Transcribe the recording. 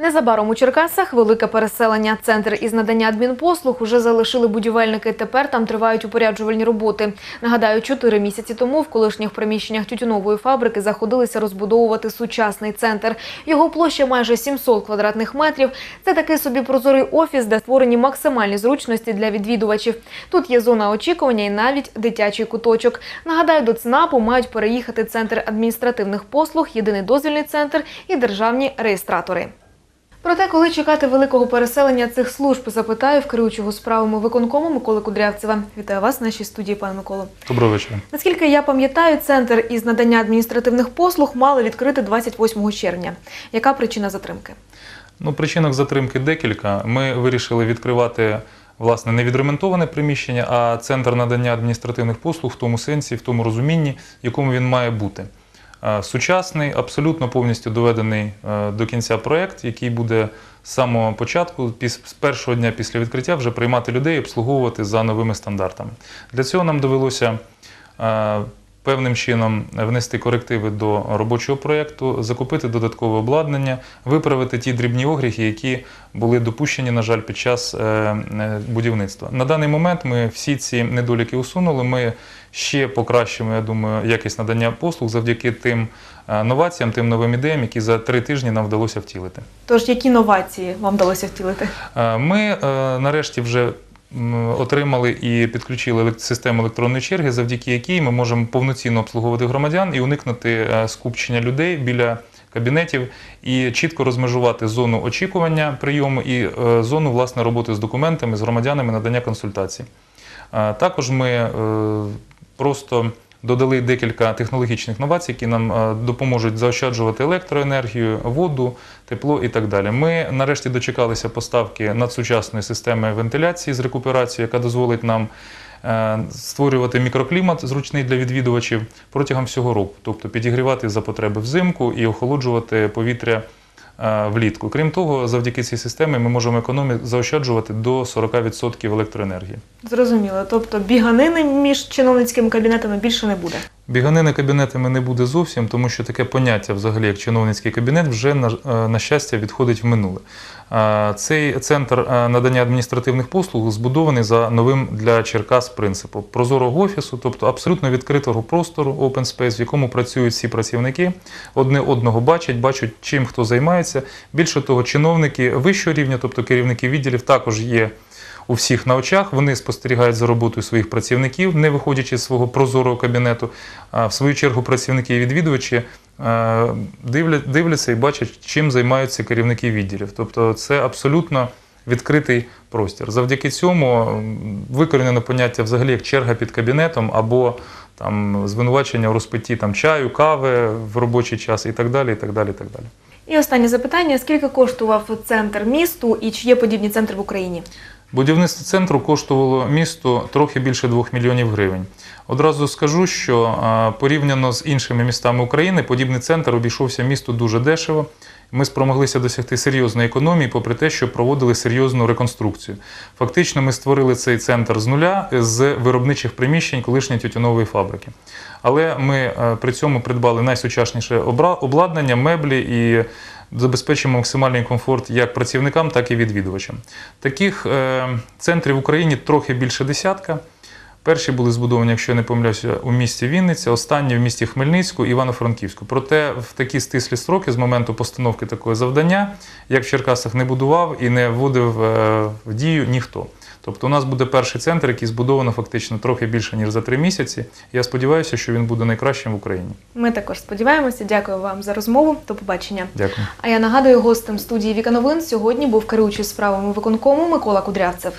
Незабаром у Черкасах велике переселення. Центр із надання адмінпослуг уже залишили будівельники. Тепер там тривають упоряджувальні роботи. Нагадаю, чотири місяці тому в колишніх приміщеннях тютюнової фабрики заходилися розбудовувати сучасний центр. Його площа майже 700 квадратних метрів. Це такий собі прозорий офіс, де створені максимальні зручності для відвідувачів. Тут є зона очікування і навіть дитячий куточок. Нагадаю, до ЦНАПу мають переїхати центр адміністративних послуг, єдиний дозвільний центр і державні реєстратори. Проте, коли чекати великого переселення цих служб, запитаю в керуючого справами виконкому Миколи Кудрявцева. Вітаю вас в нашій студії, пане Миколо. Доброго вечора. Наскільки я пам'ятаю, центр із надання адміністративних послуг мали відкрити 28 червня. Яка причина затримки? Ну, причинок затримки декілька. Ми вирішили відкривати власне не відремонтоване приміщення, а центр надання адміністративних послуг в тому сенсі, в тому розумінні, якому він має бути. Е, Сучасний, абсолютно повністю доведений е, до кінця проєкт, який буде з самого початку, з першого дня після відкриття, вже приймати людей і обслуговувати за новими стандартами. Для цього нам довелося е, певним чином внести корективи до робочого проєкту, закупити додаткове обладнання, виправити ті дрібні огріхи, які були допущені, на жаль, під час е, е, будівництва. На даний момент ми всі ці недоліки усунули. Ми ще покращимо, я думаю, якість надання послуг завдяки тим е, новаціям, тим новим ідеям, які за три тижні нам вдалося втілити. Тож, які новації вам вдалося втілити? Ми нарешті вже отримали і підключили систему електронної черги, завдяки якій ми можемо повноцінно обслуговувати громадян і уникнути е, скупчення людей біля кабінетів і чітко розмежувати зону очікування прийому і е, зону власне роботи з документами, з громадянами, надання консультацій. Е, Також ми просто додали декілька технологічних новацій, які нам е, допоможуть заощаджувати електроенергію, воду, тепло і так далі. Ми нарешті дочекалися поставки надсучасної системи вентиляції з рекуперацією, яка дозволить нам е, створювати мікроклімат зручний для відвідувачів протягом всього року, тобто підігрівати за потреби взимку і охолоджувати повітря влітку. Крім того, завдяки цій системі ми можемо економити заощаджувати до 40% електроенергії. Зрозуміло. Тобто біганини між чиновницькими кабінетами більше не буде. Біганини кабінетами не буде зовсім, тому що таке поняття, взагалі, як чиновницький кабінет, вже на, е, щастя відходить в минуле. Е, Цей центр е, надання адміністративних послуг збудований за новим для Черкас принципом прозорого офісу, тобто абсолютно відкритого простору open space, в якому працюють всі працівники, одне одного бачать, бачать, чим хто займається. Більше того, чиновники вищого рівня, тобто керівники відділів, також є у всіх на очах. Вони спостерігають за роботою своїх працівників, не виходячи з свого прозорого кабінету. А в свою чергу працівники і відвідувачі е, дивляться і бачать, чим займаються керівники відділів. Тобто це абсолютно відкритий простір. Завдяки цьому викорінено поняття взагалі як черга під кабінетом або там звинувачення у розпитті там чаю, кави в робочий час і так далі. І так далі, і так далі. І останнє запитання: скільки коштував центр місту і чи є подібні центри в Україні? Будівництво центру коштувало місту трохи більше 2 мільйонів гривень. Одразу скажу, що порівняно з іншими містами України, подібний центр обійшовся місту дуже дешево. Ми спромоглися досягти серйозної економії, попри те, що проводили серйозну реконструкцію. Фактично, ми створили цей центр з нуля з виробничих приміщень колишньої тютюнової фабрики. Але ми е, при цьому придбали найсучасніше обладнання, меблі і забезпечимо максимальний комфорт як працівникам, так і відвідувачам. Таких е, центрів в Україні трохи більше десятка. Перші були збудовані, якщо я не помиляюся, у місті Вінниця, останні в місті Хмельницьку, Івано-Франківську. Проте в такі стислі строки з моменту постановки такого завдання, як в Черкасах не будував і не вводив е, в дію ніхто. Тобто у нас буде перший центр, який збудовано фактично трохи більше, ніж за три місяці. Я сподіваюся, що він буде найкращим в Україні. Ми також сподіваємося. Дякую вам за розмову. До побачення. Дякую. А я нагадую, гостем студії Віка Новин сьогодні був керуючий справами виконкому Микола Кудрявцев.